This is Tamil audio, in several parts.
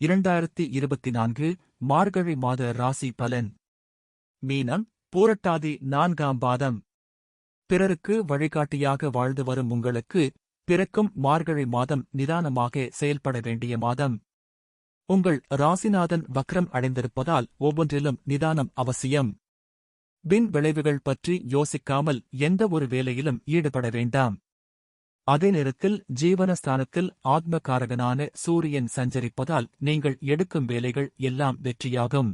இரண்டாயிரத்தி இருபத்தி நான்கு மார்கழி மாத ராசி பலன். மீனம் பூரட்டாதி நான்காம் பாதம். பிறருக்கு வழிகாட்டியாக வாழ்ந்து வரும் உங்களுக்கு பிறக்கும் மார்கழி மாதம் நிதானமாக செயல்பட வேண்டிய மாதம். உங்கள் ராசிநாதன் வக்ரம் அடைந்திருப்பதால் ஒவ்வொன்றிலும் நிதானம் அவசியம். பின் விளைவுகள் பற்றி யோசிக்காமல் எந்த ஒரு வேலையிலும் ஈடுபட வேண்டாம். அதே நேரத்தில் ஜீவனஸ்தானத்தில் ஆத்மகாரகனான சூரியன் சஞ்சரிப்பதால் நீங்கள் எடுக்கும் வேலைகள் எல்லாம் வெற்றியாகும்.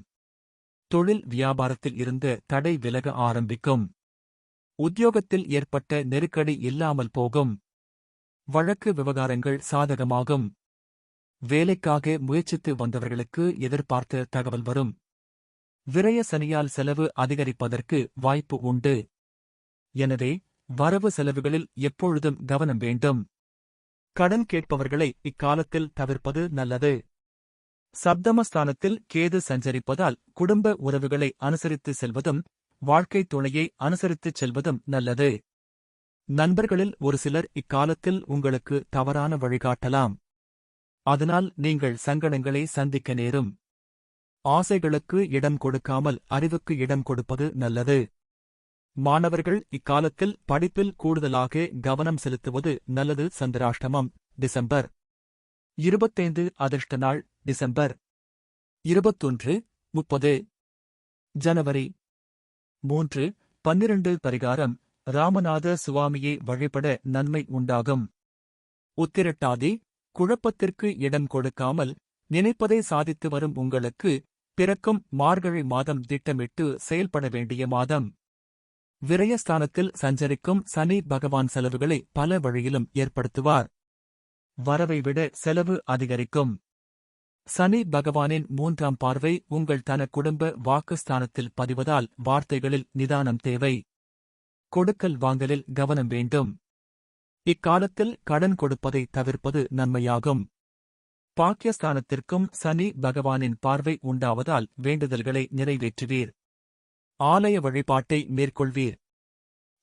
தொழில் வியாபாரத்தில் இருந்த தடை விலக ஆரம்பிக்கும். உத்தியோகத்தில் ஏற்பட்ட நெருக்கடி இல்லாமல் போகும். வழக்கு விவகாரங்கள் சாதகமாகும். வேலைக்காக முயற்சித்து வந்தவர்களுக்கு எதிர்பார்த்த தகவல் வரும். விரய சனியால் செலவு அதிகரிப்பதற்கு வாய்ப்பு உண்டு. எனவே வரவு செலவுகளில் எப்பொழுதும் கவனம் வேண்டும். கடன் கேட்பவர்களை இக்காலத்தில் தவிர்ப்பது நல்லது. சப்தமஸ்தானத்தில் கேது சஞ்சரிப்பதால் குடும்ப உறவுகளை அனுசரித்து செல்வதும் வாழ்க்கைத் துணையை அனுசரித்துச் செல்வதும் நல்லது. நண்பர்களில் ஒரு சிலர் இக்காலத்தில் உங்களுக்கு தவறான வழிகாட்டலாம் அதனால் நீங்கள் சங்கடங்களை சந்திக்க நேரும். ஆசைகளுக்கு இடம் கொடுக்காமல் அறிவுக்கு இடம் கொடுப்பது நல்லது. மாணவர்கள் இக்காலத்தில் படிப்பில் கூடுதலாக கவனம் செலுத்துவது நல்லது. சந்திராஷ்டமம் டிசம்பர் இருபத்தைந்து அதிர்ஷ்ட நாள் டிசம்பர் இருபத்தொன்று முப்பது ஜனவரி மூன்று பன்னிரண்டு பரிகாரம். ராமநாத சுவாமியை வழிபட நன்மை உண்டாகும். உத்திரட்டாதி குழப்பத்திற்கு இடம் கொடுக்காமல் நினைப்பதை சாதித்து வரும் உங்களுக்கு பிறக்கும் மார்கழி மாதம் திட்டமிட்டு செயல்பட வேண்டிய மாதம். விரயஸ்தானத்தில் சஞ்சரிக்கும் சனி பகவான் செலவுகளை பல வழியிலும் ஏற்படுத்துவார். வரவை விட செலவு அதிகரிக்கும். சனி பகவானின் மூன்றாம் பார்வை உங்கள் தன குடும்ப வாக்குஸ்தானத்தில் பதிவதால் வார்த்தைகளில் நிதானம் தேவை. கொடுக்கல் வாங்கலில் கவனம் வேண்டும். இக்காலத்தில் கடன் கொடுப்பதை தவிர்ப்பது நன்மையாகும். பாக்கியஸ்தானத்திற்கும் சனி பகவானின் பார்வை உண்டாவதால் வேண்டுதல்களை நிறைவேற்றுவீர். ஆலய வழிபாட்டை மேற்கொள்வீர்.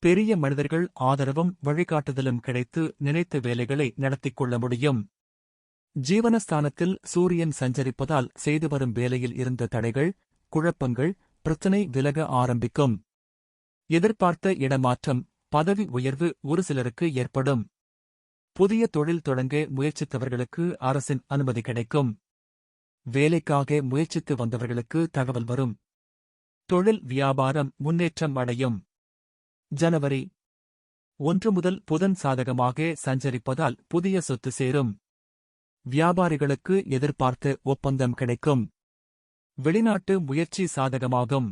பெரிய மனிதர்கள் ஆதரவும் வழிகாட்டுதலும் கிடைத்து நினைத்த வேலைகளை நடத்திக் கொள்ள முடியும். ஜீவனஸ்தானத்தில் சூரியன் சஞ்சரிப்பதால் செய்து வரும் வேலையில் இருந்த தடைகள் குழப்பங்கள் பிரச்சனை விலக ஆரம்பிக்கும். எதிர்பார்த்த இடமாற்றம் பதவி உயர்வு ஒரு சிலருக்கு ஏற்படும். புதிய தொழில் தொடங்க முயற்சித்தவர்களுக்கு அரசின் அனுமதி கிடைக்கும். வேலைக்காக முயற்சித்து வந்தவர்களுக்கு தகவல் வரும். தொழில் வியாபாரம் முன்னேற்றம் அடையும். ஜனவரி ஒன்று முதல் புதன் சாதகமாக சஞ்சரிப்பதால் புதிய சொத்து சேரும். வியாபாரிகளுக்கு எதிர்பார்த்த ஒப்பந்தம் கிடைக்கும். வெளிநாட்டு முயற்சி சாதகமாகும்.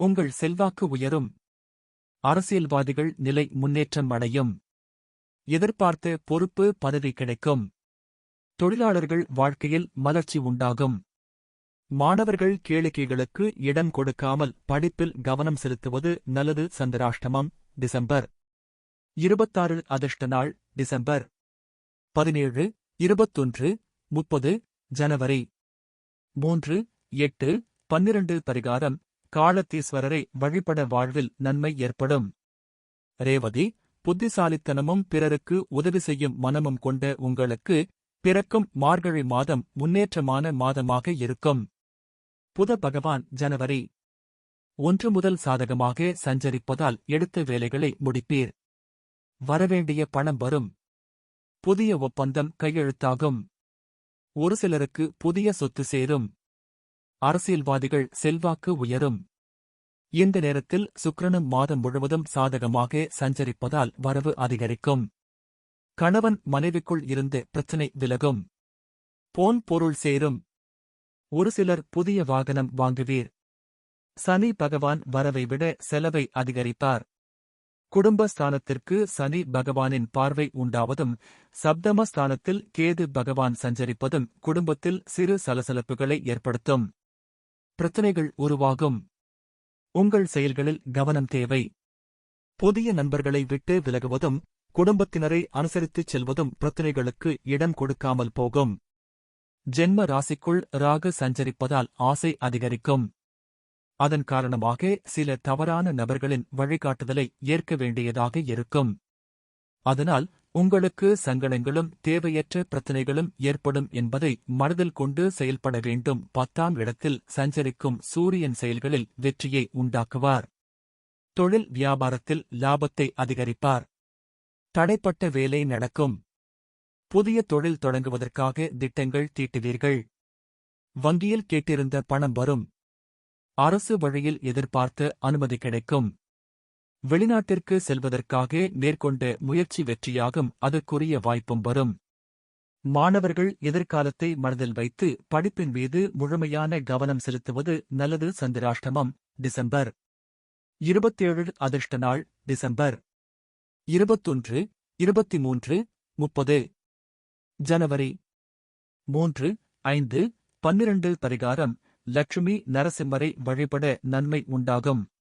உங்கள் செல்வாக்கு உயரும். அரசியல்வாதிகள் நிலை முன்னேற்றம் அடையும். எதிர்பார்த்த பொறுப்பு பதவி கிடைக்கும். தொழிலாளர்கள் வாழ்க்கையில் மலர்ச்சி உண்டாகும். மாணவர்கள் கேளிக்கைகளுக்கு இடம் கொடுக்காமல் படிப்பில் கவனம் செலுத்துவது நல்லது. சந்திராஷ்டமம் டிசம்பர் இருபத்தாறு அதிர்ஷ்ட நாள் டிசம்பர் பதினேழு இருபத்தொன்று முப்பது ஜனவரி மூன்று எட்டு பன்னிரண்டு பரிகாரம் காலத்தீஸ்வரரை வழிபட வாழ்வில் நன்மை ஏற்படும். ரேவதி புத்திசாலித்தனமும் பிறருக்கு உதவி செய்யும் மனமும் கொண்ட உங்களுக்கு பிறக்கும் மார்கழி மாதம் முன்னேற்றமான மாதமாக இருக்கும். புத பகவான் ஜனவரி ஒன்று முதல் சாதகமாக சஞ்சரிப்பதால் எடுத்த வேலைகளை முடிப்பீர். வரவேண்டிய பணம் வரும். புதிய ஒப்பந்தம் கையெழுத்தாகும். ஒரு சிலருக்கு புதிய சொத்து சேரும். அரசியல்வாதிகள் செல்வாக்கு உயரும். இந்த நேரத்தில் சுக்கிரனும் மாதம் முழுவதும் சாதகமாக சஞ்சரிப்பதால் வரவு அதிகரிக்கும். கணவன் மனைவிக்குள் இருந்து பிரச்சினை விலகும். போன் பொருள் சேரும். ஒரு சிலர் புதிய வாகனம் வாங்குவீர். சனி பகவான் வரவை விட செலவை அதிகரிப்பார். குடும்பஸ்தானத்திற்கு சனி பகவானின் பார்வை உண்டாவதும் சப்தமஸ்தானத்தில் கேது பகவான் சஞ்சரிப்பதும் குடும்பத்தில் சிறு சலசலப்புகளை ஏற்படுத்தும். பிரச்சனைகள் உருவாகும். உங்கள் செயல்களில் கவனம் தேவை. புதிய நண்பர்களை விட்டு விலகுவதும் குடும்பத்தினரை அனுசரித்துச் செல்வதும் பிரச்சனைகளுக்கு இடம் கொடுக்காமல் போகும். ஜென்ம ராசிக்குள் ராகு சஞ்சரிப்பதால் ஆசை அதிகரிக்கும். அதன் காரணமாக சில தவறான நபர்களின் வழிகாட்டுதலை ஏற்க வேண்டியதாக இருக்கும். அதனால் உங்களுக்கு சங்கடங்களும் தேவையற்ற பிரச்சனைகளும் ஏற்படும் என்பதை மனதில் கொண்டு செயல்பட வேண்டும். பத்தாம் இடத்தில் சஞ்சரிக்கும் சூரியன் செயல்களில் வெற்றியை உண்டாக்குவார். தொழில் வியாபாரத்தில் லாபத்தை அதிகரிப்பார். தடைப்பட்ட வேலை நடக்கும். புதிய தொழில் தொடங்குவதற்காக திட்டங்கள் தீட்டுவீர்கள். வங்கியில் கேட்டிருந்த பணம் வரும். அரசு வழியில் எதிர்பார்த்த அனுமதி கிடைக்கும். வெளிநாட்டிற்கு செல்வதற்காக மேற்கொண்ட முயற்சி வெற்றியாகும் அதற்குரிய வாய்ப்பும் வரும். மாணவர்கள் எதிர்காலத்தை மனதில் வைத்து படிப்பின் மீது முழுமையான கவனம் செலுத்துவது நல்லது. சந்திராஷ்டமம் டிசம்பர் இருபத்தேழு அதிர்ஷ்ட நாள் டிசம்பர் இருபத்தொன்று இருபத்தி மூன்று முப்பது. ஜனவரி மூன்று ஐந்து பன்னிரண்டு பரிகாரம் லட்சுமி நரசிம்மரை வழிபட நன்மை உண்டாகும்.